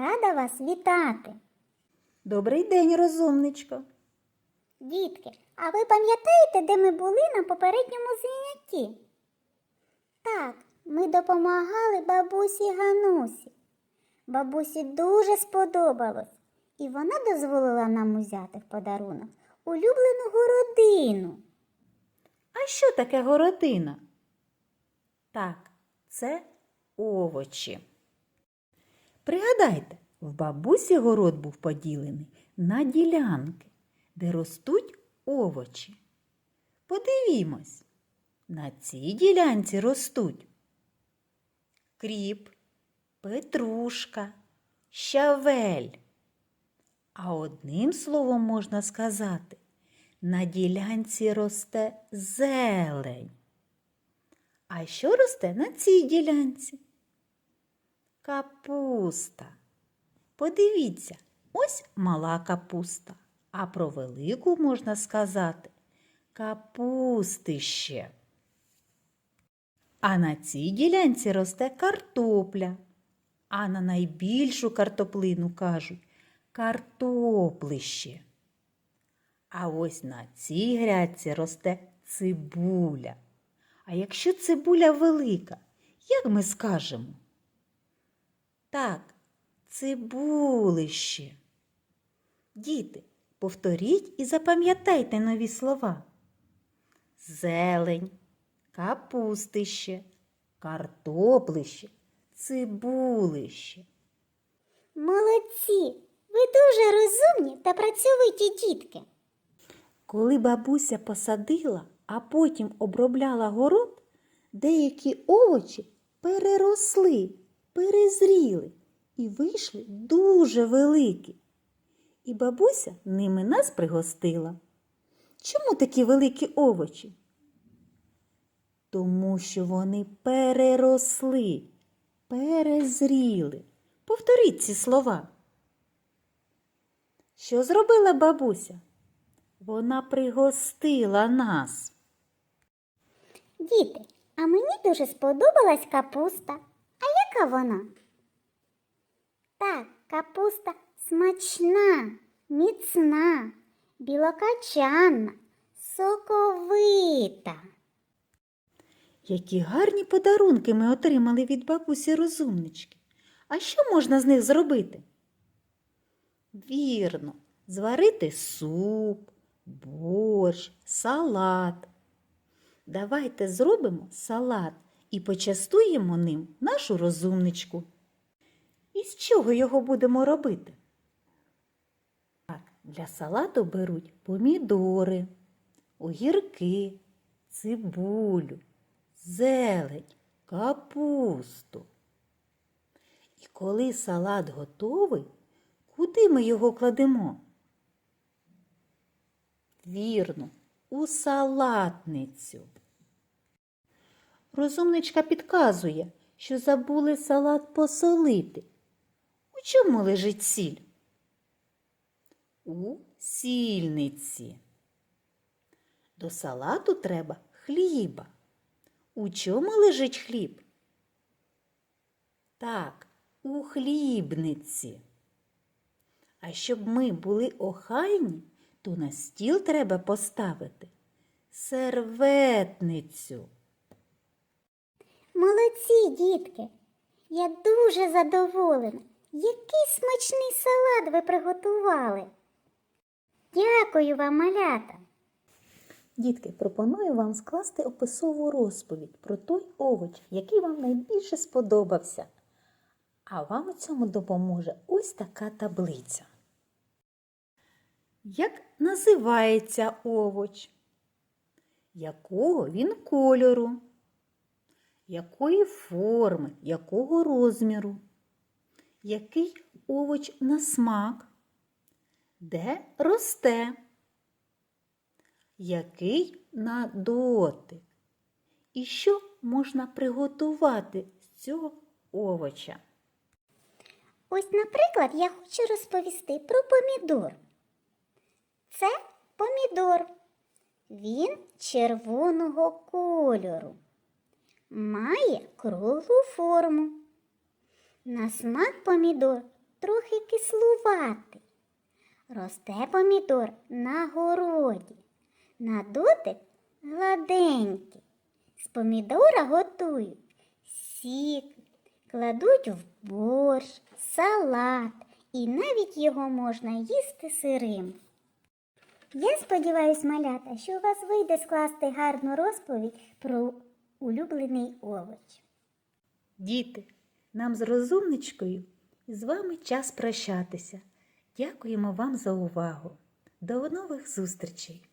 Рада вас вітати! Добрий день, розумничко. Дітки, а ви пам'ятаєте, де ми були на попередньому занятті? Так, ми допомагали бабусі Ганусі. Бабусі дуже сподобалось, і вона дозволила нам узяти в подарунок улюблену городину. А що таке городина? Так, це овочі. Пригадайте, в бабусі город був поділений на ділянки, де ростуть овочі. Подивімось, на цій ділянці ростуть кріп, петрушка, щавель. А одним словом можна сказати, на ділянці росте зелень. А що росте на цій ділянці? Капуста. Подивіться, ось мала капуста, а про велику можна сказати капустище. А на цій ділянці росте картопля, а на найбільшу картоплину кажуть картоплище. А ось на цій грядці росте цибуля. А якщо цибуля велика, як ми скажемо? Так, цибулище. Діти, повторіть і запам'ятайте нові слова. Зелень, капустище, картоплище, цибулище. Молодці! Ви дуже розумні та працьовиті дітки. Коли бабуся посадила, а потім обробляла город, деякі овочі переросли, перезріли і вийшли дуже великі. І бабуся ними нас пригостила. Чому такі великі овочі? Тому що вони переросли, перезріли. Повторіть ці слова. Що зробила бабуся? Вона пригостила нас. Діти, а мені дуже сподобалась капуста. А вона? Так, капуста смачна, міцна, білокачанна, соковита. Які гарні подарунки ми отримали від бабусі розумнички. А що можна з них зробити? Вірно, зварити суп, борщ, салат. Давайте зробимо салат і почастуємо ним нашу розумничку. І з чого його будемо робити? Так, для салату беруть помідори, огірки, цибулю, зелень, капусту. І коли салат готовий, куди ми його кладемо? Вірно, у салатницю. Розумничка підказує, що забули салат посолити. У чому лежить сіль? У сільниці. До салату треба хліба. У чому лежить хліб? Так, у хлібниці. А щоб ми були охайні, то на стіл треба поставити серветницю. Молодці, дітки. Я дуже задоволена. Який смачний салат ви приготували. Дякую вам, малята. Дітки, пропоную вам скласти описову розповідь про той овоч, який вам найбільше сподобався. А вам у цьому допоможе ось така таблиця. Як називається овоч? Якого він кольору? Якої форми, якого розміру? Який овоч на смак? Де росте? Який на дотик? І що можна приготувати з цього овоча? Ось, наприклад, я хочу розповісти про помідор. Це помідор. Він червоного кольору. Має круглу форму. На смак помідор трохи кислуватий. Росте помідор на городі. На дотик гладенький. З помідора готують сік, кладуть в борщ, салат і навіть його можна їсти сирим. Я сподіваюсь, малята, що у вас вийде скласти гарну розповідь про улюблений овоч. Діти, нам з розумничкою з вами час прощатися. Дякуємо вам за увагу. До нових зустрічей!